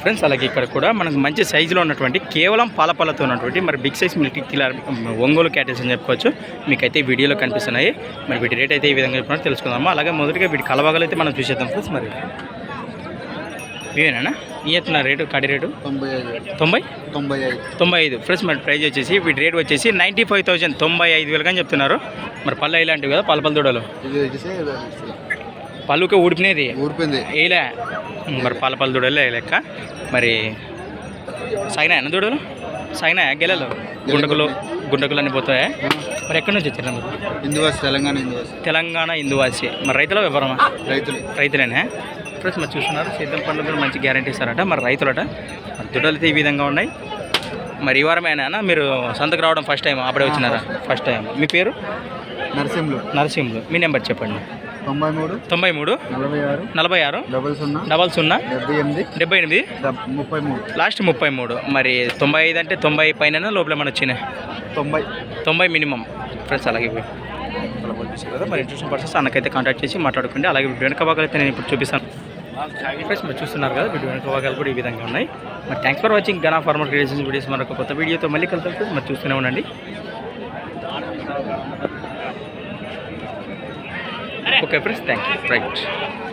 Friends అలాగే ఇక్కడ కూడా మనకు మంచి సైజులో ఉన్నటువంటి కేవలం పాలపాలతో ఉన్నటువంటి మరి big size milk killer Ongole cattles అని చెప్పుకోవచ్చు. మీకైతే వీడియోలో కనిపిస్తున్నాయి. మరి వీటి రేట్ అయితే ఈ విధంగా చెప్పినట్టు తెలుసుకుందాము. అలాగే మొదటిగా వీటి కలబాగలు అయితే మనం చూసేద్దాం ఫ్రెండ్స్ మరి. ఇవేనా? ఎత్తున రేటు కడి రేటు తొంభై తొంభై? తొంభై ఐదు. ఫ్రెండ్స్ మరి ప్రైస్ వచ్చేసి వీటి రేట్ వచ్చేసి నైంటీ ఫైవ్ థౌసండ్ తొంభై ఐదు వేలుగా చెప్తున్నారు. మరి పళ్ళు ఇలాంటివి కదా పల్లపల దూడలు. పళ్ళుకే ఊడిపినది. ఊరిపోయింది వేయలే మరి పల్లపల దూడలే లెక్క? మరి సాగినాయన్న దూడలు సాగినాయా గెలలు. గుండకులు గుండకులు అన్ని పోతాయా? మరి ఎక్కడి నుంచి వచ్చారు హిందూవాసి తెలంగాణ హిందూవాసి. తెలంగాణ ఇందువాసి మరి రైతుల వ్యాపారమా రైతులు. రైతులేనే? ఫ్రెండ్స్ మరి చూస్తున్నారు సిద్ధం పండ్లు కూడా మంచి గ్యారంటీ ఇస్తారట. మరి రైతులట. మరి దుడ్డలు అయితే ఈ విధంగా ఉన్నాయి. మరి ఈ వారమేనా? మీరు సంతకు రావడం ఫస్ట్ టైం అప్పుడే వచ్చినారా? ఫస్ట్ టైం మీ పేరు? నరసింహులు. నరసింహులు. మీ నెంబర్ చెప్పండి. తొంభై మూడు తొంభై మూడు నలభై ఆరు నలభై ఆరు డబల్ సున్నా డబల్ సున్నా డెబ్బై ఎనిమిది డెబ్బై ఎనిమిది ముప్పై మూడు. లాస్ట్ ముప్పై మూడు. మరి తొంభై ఐదు అంటే తొంభై పైన లోపల మన వచ్చినాయి? తొంభై. తొంభై మినిమం. ఫ్రెండ్స్ అలాగే కదా. మరి ఇంట్రెస్ట్ పర్సన్స్ అన్నకైతే కాంటాక్ట్ చేసి మాట్లాడుకోండి. అలాగే వెనక భాగాలు అయితే నేను ఇప్పుడు చూపిస్తాను. ఫ్రెండ్స్ మీరు చూస్తున్నారు కదా వీటి వెనక భాగాలు కూడా ఈ విధంగా ఉన్నాయి. మరి thanks for watching Gana farmer creations videos మరొక కొత్త వీడియోతో మళ్ళీ కలుద్దాం. మరి చూస్తూనే ఉండండి. Okay friends thank you right